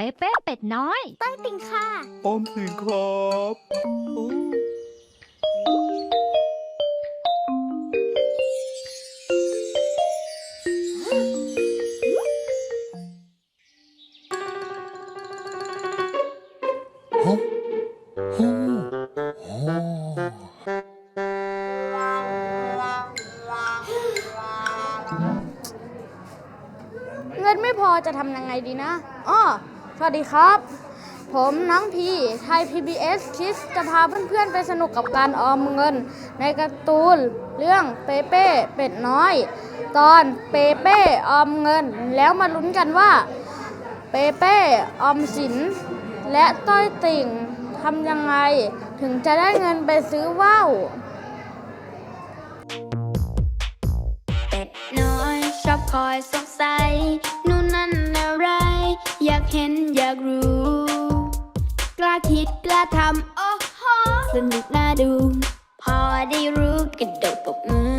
เป๊ะเป๊ะเป็ดน้อย ต้อยติงค่ะออมสินครับโอ้ฮะโอ้โหเงินไม่พอจะทำยังไงดีนะอ้อ สวัสดีครับ ผมน้องพีไทย PBS Kids จะพาเพื่อนๆไปสนุกกับการออมเงิน ในการ์ตูนเรื่องเปเป้เป็ดน้อย ตอนเปเป้ออมเงิน แล้วมาลุ้นกันว่า เปเป้ออมสิน และต้อยติ่งทำยังไง ถึงจะได้เงินไปซื้อว่าวเป็ดน้อยชอบคอยสงสัยนู่นนั่น คิดกล้าทำโอ้โหสนุกน่าดู พอได้รู้กระโดดปรบมือ